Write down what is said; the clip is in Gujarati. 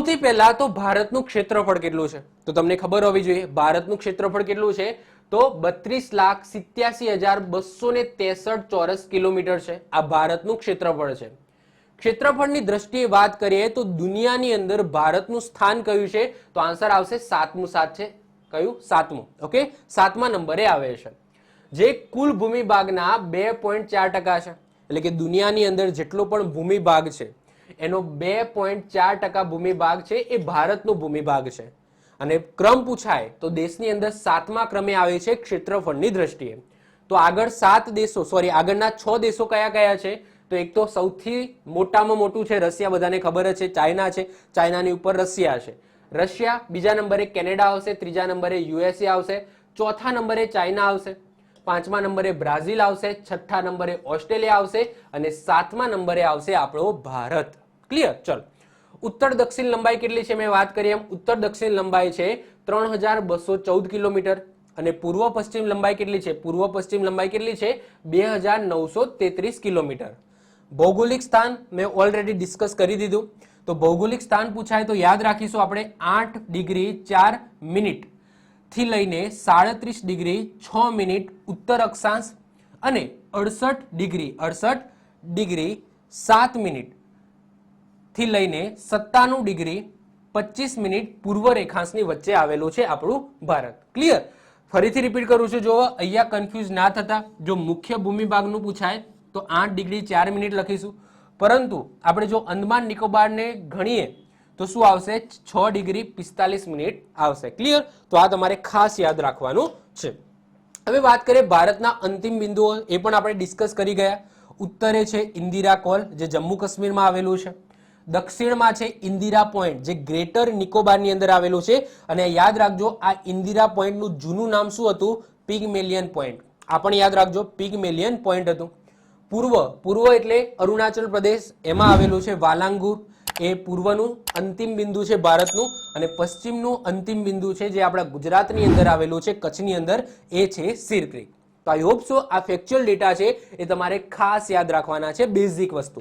સૌથી પહેલા તો ભારતનું ક્ષેત્રફળ કેટલું છે? તો તમને ખબર હોવી જોઈએ, ભારતનું ક્ષેત્રફળ કેટલું છે? તો બત્રીસ લાખ સિત્યાસી હજાર બસો ને ત્રેસઠ ચોરસ કિલોમીટર છે. આ ભારતનું ક્ષેત્રફળ છે. ક્ષેત્રફળની દ્રષ્ટિએ વાત કરીએ તો દુનિયાની અંદર ભારતનું સ્થાન કયું છે? તો આન્સર આવશે સાતમું સાત છે. કયું? સાતમું. ઓકે? સાતમા નંબરે આવે છે. જે કુલ ભૂમિ ભાગના બે પોઈન્ટ ચાર ટકા છે. એટલે કે દુનિયાની અંદર જેટલો પણ ભૂમિ ભાગ છે એનો બે પોઈન્ટ ચાર ટકા ભૂમિભાગ છે, એ ભારતનો ભૂમિભાગ છે. અને ક્રમ પૂછાય તો દેશની અંદર સાતમા ક્રમે આવે છે ક્ષેત્રફળની દ્રષ્ટિએ. તો આગળ સાત દેશો સોરી આગળના છ દેશો કયા કયા છે? તો એક તો સૌથી મોટામાં મોટું છે રશિયા, બધાને ખબર જ છે, ચાઇના છે. ચાઇનાની ઉપર રશિયા છે. રશિયા બીજા નંબરે કેનેડા આવશે, ત્રીજા નંબરે યુએસએ આવશે, ચોથા નંબરે ચાઇના આવશે, પાંચમા નંબરે બ્રાઝિલ આવશે, છઠ્ઠા નંબરે ઓસ્ટ્રેલિયા આવશે અને સાતમા નંબરે આવશે આપણો ભારત. ક્લિયર ચલો. ઉત્તર દક્ષિણ લંબાઈ કેટલી છે? મેં વાત કરી એમ. ઉત્તર દક્ષિણ લંબાઈ છે ત્રણ હજાર બસો ચૌદ કિલોમીટર. અને પૂર્વ પશ્ચિમ લંબાઈ કેટલી છે? પૂર્વ પશ્ચિમ લંબાઈ કેટલી છે? બે હજાર નવસો તેત્રીસ કિલોમીટર. ભૌગોલિક સ્થાન મેં ઓલરેડી ડિસ્કસ કરી દીધું. તો ભૌગોલિક સ્થાન પૂછાય તો યાદ રાખીશું આપણે આઠ ડિગ્રી ચાર મિનિટથી લઈને સાડત્રીસ ડિગ્રી છ મિનિટ ઉત્તર અક્ષાંશ અને અડસઠ ડિગ્રી અડસઠ ડિગ્રી સાત મિનિટ. થી લઈને સત્તાણું ડિગ્રી પચીસ મિનિટ પૂર્વ રેખાંશની વચ્ચે આવેલું છે આપણું ભારત. ક્લિયર ફરીથી રિપીટ કરું છું જો અહીંયા કન્ફ્યુઝ ના થતા. જો મુખ્ય ભૂમિભાગનું પૂછાય, તો આઠ ડિગ્રી ચાર મિનિટ લખીશું. પરંતુ આપણે જો અંદમાન નિકોબારને ગણીએ, તો શું આવશે? છ ડિગ્રી પિસ્તાલીસ મિનિટ આવશે. ક્લિયર તો આ તમારે ખાસ યાદ રાખવાનું છે. હવે વાત કરીએ ભારતના અંતિમ બિંદુઓ, એ પણ આપણે ડિસ્કસ કરી ગયા. ઉત્તરે છે ઇન્દિરા કોલ, જે જમ્મુ કાશ્મીરમાં આવેલું છે. દક્ષિણમાં છે ઇન્દિરા પોઈન્ટ, જે ગ્રેટર નિકોબારની અંદર આવેલું છે. અને યાદ રાખજો, આ ઇન્દિરા પોઈન્ટનું જૂનું નામ શું હતું? Pygmalion point. આ પણ યાદ રાખજો, પિગમેલિયન પોઈન્ટ હતું. પૂર્વ પૂર્વ એટલે અરુણાચલ પ્રદેશ, એમાં આવેલું છે વાલાંગુર. એ પૂર્વનું અંતિમ બિંદુ છે ભારતનું. અને પશ્ચિમનું અંતિમ બિંદુ છે જે આપણા ગુજરાતની અંદર આવેલું છે, કચ્છની અંદર, એ છે સિરક્રિક તો આઈ હોપ સો આ ફેક્ચ્યુઅલ ડેટા છે એ તમારે ખાસ યાદ રાખવાના છે બેઝિક વસ્તુ.